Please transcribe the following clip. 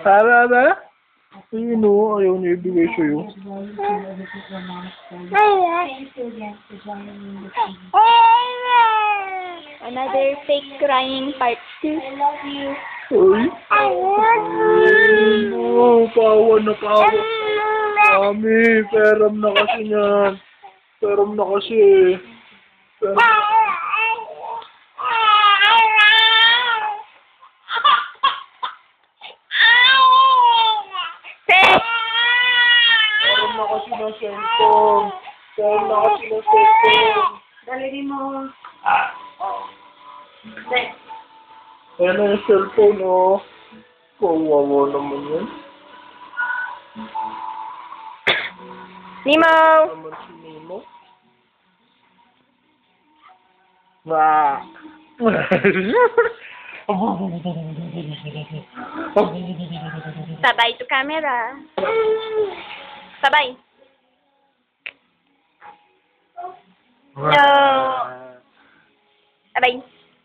Tara, tara. Ayun o, ayaw niya ibigay sa'yo. Another fake crying part 2. Uy. Oh, pawa na pawa. Mami, peram na kasi yan. Peram na kasi. Peram na kasi ng cellphone. Peram na kasi ng cellphone. Dali mo. Ayan na yung cellphone, oh. Kawawa naman yan. Nemo! Naman si Nemo. Nah. Sabay to camera. Sabay. No. Bye.